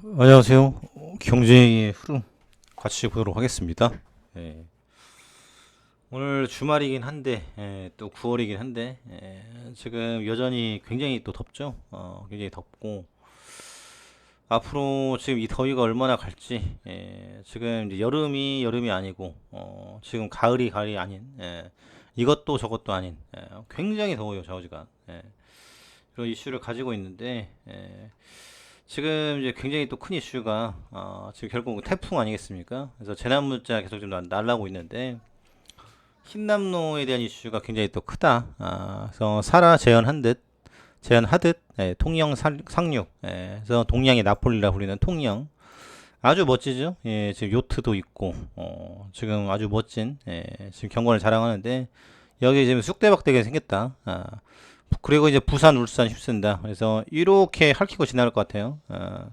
안녕하세요. 경제의 흐름 같이 보도록 하겠습니다. 예. 오늘 주말이긴 한데 예, 또 9월이긴 한데 예, 지금 여전히 굉장히 또 덥죠. 어, 굉장히 덥고 앞으로 지금 이 더위가 얼마나 갈지 예, 지금 이제 여름이 여름이 아니고 어, 지금 가을이 가을이 아닌 예, 이것도 저것도 아닌 예, 굉장히 더워요 좌우지간 예, 그런 이슈를 가지고 있는데 예, 지금 이제 굉장히 또 큰 이슈가 어, 지금 결국 태풍 아니겠습니까? 그래서 재난 문자 계속 좀 날- 날라오고 있는데 흰남노에 대한 이슈가 굉장히 또 크다. 아, 그래서 살아 재현한 듯 재현하듯 예, 통영 상- 상륙 예, 그래서 동양의 나폴리라 불리는 통영 아주 멋지죠. 예, 지금 요트도 있고 어, 지금 아주 멋진 예, 지금 경관을 자랑하는데 여기 지금 쑥대박되게 생겼다. 아, 그리고 이제 부산, 울산 휩쓴다. 그래서 이렇게 핥히고 지나갈 것 같아요. 어.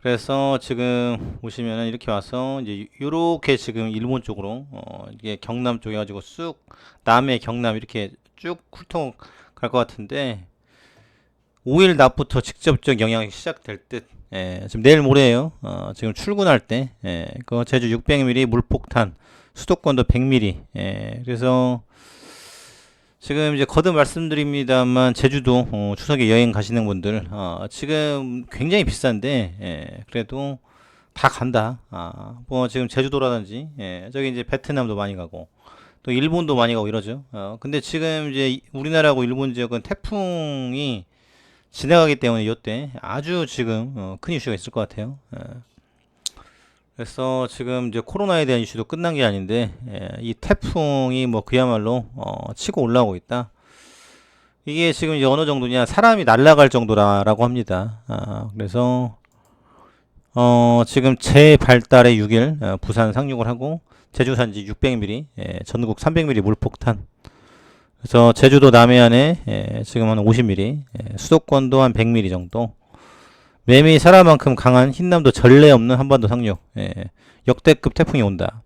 그래서 지금 보시면은 이렇게 와서 이제 이렇게 지금 일본 쪽으로 어 이게 경남 쪽에 가지고 쑥 남해 경남 이렇게 쭉 훑어 갈 것 같은데 5일 낮부터 직접적 영향이 시작될 듯. 예, 지금 내일 모레예요. 어, 지금 출근할 때, 예, 그 제주 600mm 물폭탄, 수도권도 100mm. 예, 그래서 지금 이제 거듭 말씀드립니다만 제주도 어, 추석에 여행 가시는 분들 어, 지금 굉장히 비싼데 예, 그래도 다 간다. 아, 뭐 지금 제주도라든지 예, 저기 이제 베트남도 많이 가고 또 일본도 많이 가고 이러죠. 어, 근데 지금 이제 이- 우리나라하고 일본 지역은 태풍이 지나가기 때문에 이때 아주 지금 어, 큰 이슈가 있을 것 같아요. 예. 그래서 지금 이제 코로나에 대한 이슈도 끝난 게 아닌데 예, 이 태풍이 뭐 그야말로 어, 치고 올라오고 있다. 이게 지금 어느 정도냐 사람이 날아갈 정도라라고 합니다. 아, 그래서 어, 지금 재발달의 6일 어, 부산 상륙을 하고 제주 산지 600mm, 예, 전국 300mm 물폭탄. 그래서 제주도 남해안에 예, 지금 한 50mm, 예, 수도권도 한 100mm 정도. 매미 살아만큼 강한 흰남도 전례 없는 한반도 상륙. 예, 역대급 태풍이 온다.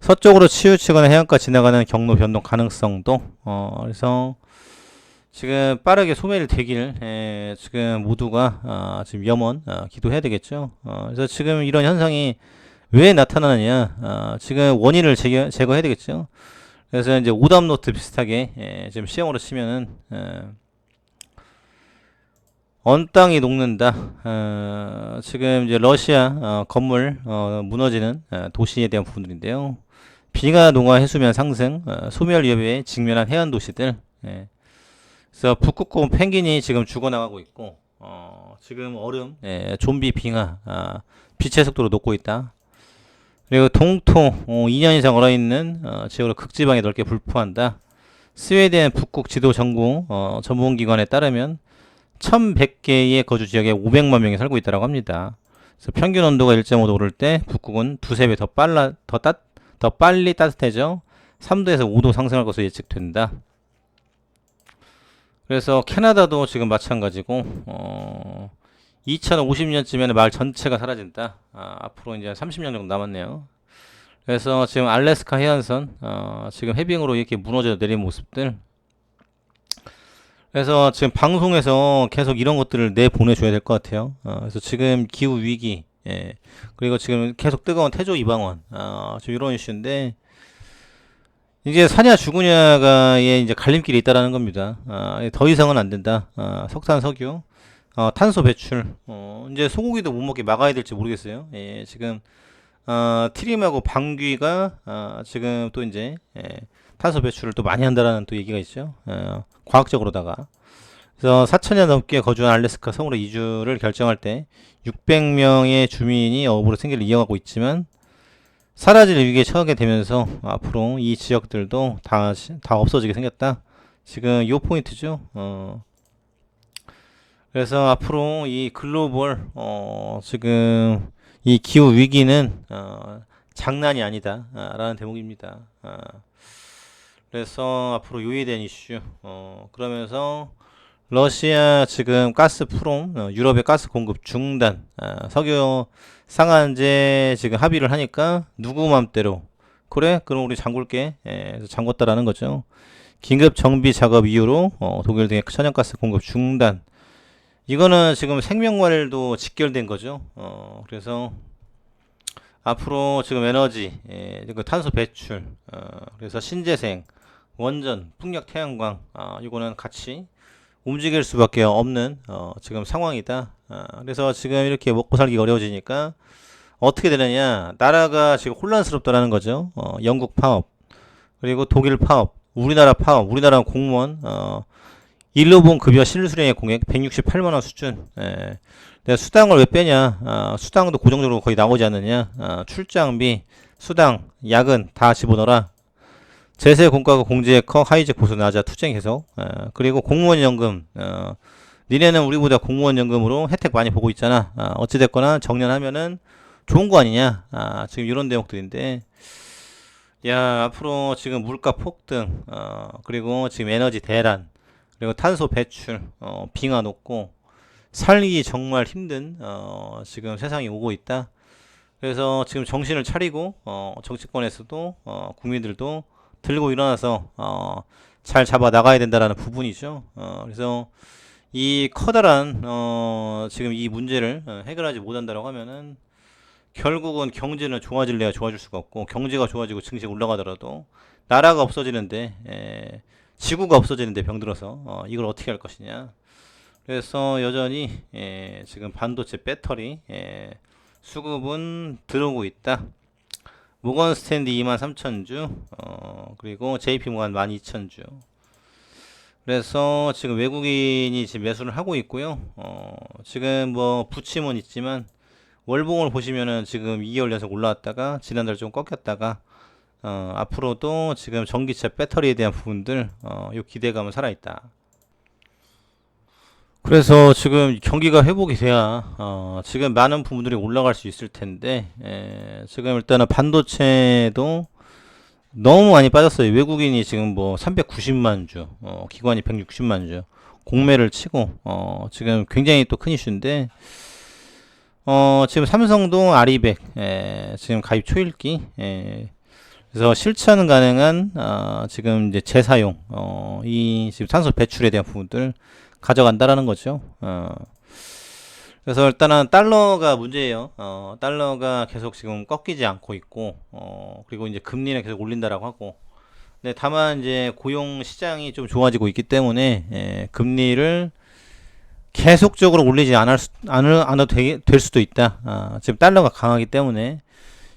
서쪽으로 치우치거나 해안가 지나가는 경로 변동 가능성도 어 그래서 지금 빠르게 소멸이 되길 예, 지금 모두가 아, 지금 염원 아, 기도해야 되겠죠. 어, 그래서 지금 이런 현상이 왜 나타나느냐? 아, 지금 원인을 제거, 제거해야 되겠죠. 그래서 이제 오답 노트 비슷하게 예, 지금 시험으로 치면은 예, 언 땅이 녹는다. 어, 지금 이제 러시아 어, 건물 어, 무너지는 어, 도시에 대한 부분들인데요. 비가 농화 해수면 상승, 어, 소멸 위협에 직면한 해안 도시들. 예. 그래서 북극곰 펭귄이 지금 죽어나가고 있고, 어, 지금 얼음, 예, 좀비 빙하, 아, 빛의 속도로 녹고 있다. 그리고 동토, 어, 2년 이상 얼어있는 어, 지역으로 극지방에 넓게 불포한다. 스웨덴 북극 지도 전공 어, 전문기관에 따르면 1100개의 거주 지역에 500만 명이 살고 있다고 합니다. 그래서 평균 온도가 1.5도 오를 때 북극은 두세 배 더 빨라 더 따, 더 빨리 따뜻해져 3도에서 5도 상승할 것으로 예측된다. 그래서 캐나다도 지금 마찬가지고 어 2050년쯤에는 마을 전체가 사라진다. 아, 앞으로 이제 30년 정도 남았네요. 그래서 지금 알래스카 해안선 어, 지금 해빙으로 이렇게 무너져 내린 모습들 그래서 지금 방송에서 계속 이런 것들을 내 보내줘야 될 것 같아요. 어, 그래서 지금 기후 위기, 예, 그리고 지금 계속 뜨거운 태조 이방원, 어, 지금 이런 이슈인데 이제 사냐 죽으냐가의 이제 갈림길이 있다라는 겁니다. 아, 더 이상은 안 된다. 아, 석탄, 석유, 어, 탄소 배출, 어, 이제 소고기도 못 먹게 막아야 될지 모르겠어요. 예, 지금 어, 트림하고 방귀가 어, 지금 또 이제 예, 탄소 배출을 또 많이 한다라는 또 얘기가 있죠. 어, 과학적으로다가. 그래서 4천년 넘게 거주한 알래스카 성으로 이주를 결정할 때 600명의 주민이 어부로 생계를 이어가고 있지만 사라질 위기에 처하게 되면서 앞으로 이 지역들도 다, 시- 다 없어지게 생겼다. 지금 요 포인트죠. 어. 그래서 앞으로 이 글로벌 어, 지금 이 기후 위기는 어, 장난이 아니다. 아, 라는 대목입니다. 아. 그래서 앞으로 대한 이슈. 어, 그러면서 러시아 지금 가스 프롬 어, 유럽의 가스 공급 중단. 아, 석유 상한제 지금 합의를 하니까 누구 맘대로 그래? 그럼 우리 잠글게. 예, 잠궜다라는 거죠. 긴급 정비 작업 이후로 어, 독일 등의 천연가스 공급 중단. 이거는 지금 생명과일도 직결된 거죠. 어, 그래서 앞으로 지금 에너지, 예, 그 탄소 배출, 어, 그래서 신재생, 원전, 풍력, 태양광, 아, 이거는 같이 움직일 수밖에 없는 어, 지금 상황이다. 아, 그래서 지금 이렇게 먹고 살기가 어려워지니까 어떻게 되느냐? 나라가 지금 혼란스럽다라는 거죠. 어, 영국 파업, 그리고 독일 파업, 우리나라 파업, 우리나라 공무원, 어, 일로 본 급여 실수령의 공액 168만 원 수준. 예. 내가 수당을 왜 빼냐? 아, 수당도 고정적으로 거의 나오지 않느냐? 아, 출장비, 수당, 야근 다 집어넣어라. 제세 공과가 공제액 커 하이직 보수 낮아 투쟁 계속. 예. 그리고 공무원 연금. 어, 니네는 우리보다 공무원 연금으로 혜택 많이 보고 있잖아. 아, 어찌됐거나 정년하면은 좋은 거 아니냐? 아, 지금 이런 대목들인데. 야, 앞으로 지금 물가 폭등, 어, 그리고 지금 에너지 대란, 그리고 탄소 배출, 어, 빙하 높고, 살기 정말 힘든, 어, 지금 세상이 오고 있다. 그래서 지금 정신을 차리고, 어, 정치권에서도, 어, 국민들도 들고 일어나서, 어, 잘 잡아 나가야 된다라는 부분이죠. 어, 그래서 이 커다란, 어, 지금 이 문제를 어, 해결하지 못한다라고 하면은, 결국은 경제는 좋아질래야 좋아질 수가 없고 경제가 좋아지고 증시가 올라가더라도 나라가 없어지는데 에, 지구가 없어지는데 병들어서 어, 이걸 어떻게 할 것이냐. 그래서 여전히 에, 지금 반도체 배터리 에, 수급은 들어오고 있다. 모건 스탠드 23,000주 어, 그리고 JP 모건 12,000주. 그래서 지금 외국인이 지금 매수를 하고 있고요. 어, 지금 뭐 부침은 있지만 월봉을 보시면은 지금 2개월 연속 올라왔다가 지난달 좀 꺾였다가 어, 앞으로도 지금 전기차 배터리에 대한 부분들 어, 요 기대감은 살아있다. 그래서 지금 경기가 회복이 돼야 어, 지금 많은 부분들이 올라갈 수 있을 텐데 에, 지금 일단은 반도체도 너무 많이 빠졌어요. 외국인이 지금 뭐 390만 주, 어, 기관이 160만 주 공매를 치고 어, 지금 굉장히 또 큰 이슈인데 어, 지금 삼성도 아리백, 예, 지금 가입 초읽기, 예, 그래서 실천 가능한, 어, 지금 이제 재사용, 어, 이 지금 탄소 배출에 대한 부분들 가져간다라는 거죠. 어, 그래서 일단은 달러가 문제예요. 어, 달러가 계속 지금 꺾이지 않고 있고, 어, 그리고 이제 금리는 계속 올린다라고 하고, 네, 다만 이제 고용 시장이 좀 좋아지고 있기 때문에, 예, 금리를 계속적으로 올리지 않을 수, 않을, 않아도 되, 될 수도 있다. 아, 지금 달러가 강하기 때문에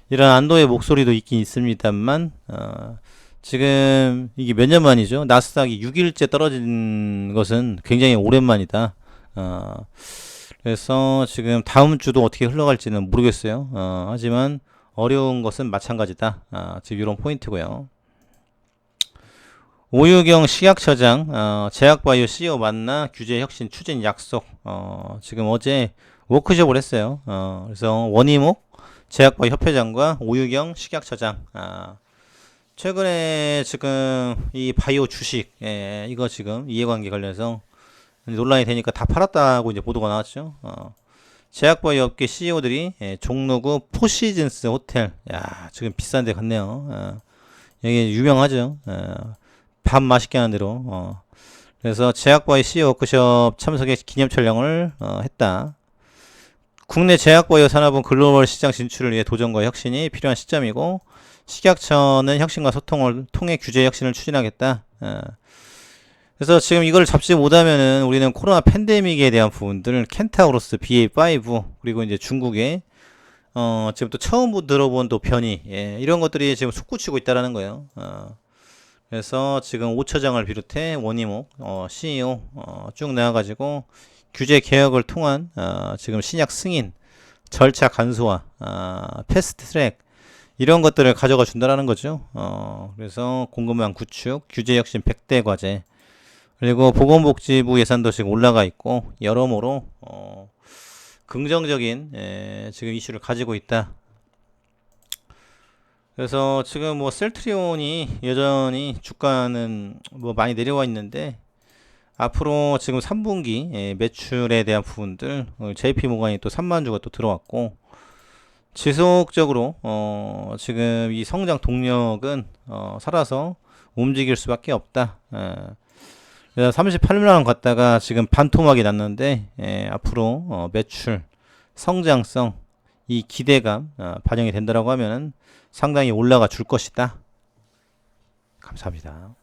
이런 안도의 목소리도 있긴 있습니다만 어, 지금 이게 몇 년 만이죠? 나스닥이 6일째 떨어진 것은 굉장히 오랜만이다. 어, 그래서 지금 다음 주도 어떻게 흘러갈지는 모르겠어요. 어, 하지만 어려운 것은 마찬가지다. 아, 지금 이런 포인트고요. 오유경 식약처장 어, 제약바이오 CEO 만나 규제 혁신 추진 약속 어, 지금 어제 워크숍을 했어요. 어, 그래서 원희목 제약바이오 협회장과 오유경 식약처장 아, 최근에 지금 이 바이오 주식 예, 이거 지금 이해관계 관련해서 논란이 되니까 다 팔았다고 이제 보도가 나왔죠. 어, 제약바이오 업계 CEO들이 예, 종로구 포시즌스 호텔 야 지금 비싼데 갔네요. 어, 여기 유명하죠. 어, 밥 맛있게 하는 대로 어. 그래서 제약바이 CEO 워크숍 참석의 기념 촬영을 어, 했다. 국내 제약바이오 산업은 글로벌 시장 진출을 위해 도전과 혁신이 필요한 시점이고 식약처는 혁신과 소통을 통해 규제 혁신을 추진하겠다. 어. 그래서 지금 이걸 잡지 못하면은 우리는 코로나 팬데믹에 대한 부분들 켄타우로스 BA5 그리고 이제 중국의 어 지금 또 처음 들어본 또 변이 예, 이런 것들이 지금 솟구치고 있다라는 거예요. 어. 그래서 지금 오처장을 비롯해 원희목 어, CEO 어, 쭉 나와가지고 규제 개혁을 통한 어, 지금 신약 승인, 절차 간소화, 어, 패스트 트랙 이런 것들을 가져가 준다라는 거죠. 어, 그래서 공급망 구축, 규제 혁신 100대 과제 그리고 보건복지부 예산도 지금 올라가 있고 여러모로 어, 긍정적인 에, 지금 이슈를 가지고 있다. 그래서 지금 뭐 셀트리온이 여전히 주가는 뭐 많이 내려와 있는데 앞으로 지금 3분기 예, 매출에 대한 부분들 어, JP 모간이 또 3만 주가 또 들어왔고 지속적으로 어 지금 이 성장 동력은 어 살아서 움직일 수밖에 없다. 예. 38만 원 갔다가 지금 반토막이 났는데 예, 앞으로 어, 매출 성장성 이 기대감 어, 반영이 된다라고 하면은 상당히 올라가 줄 것이다. 감사합니다.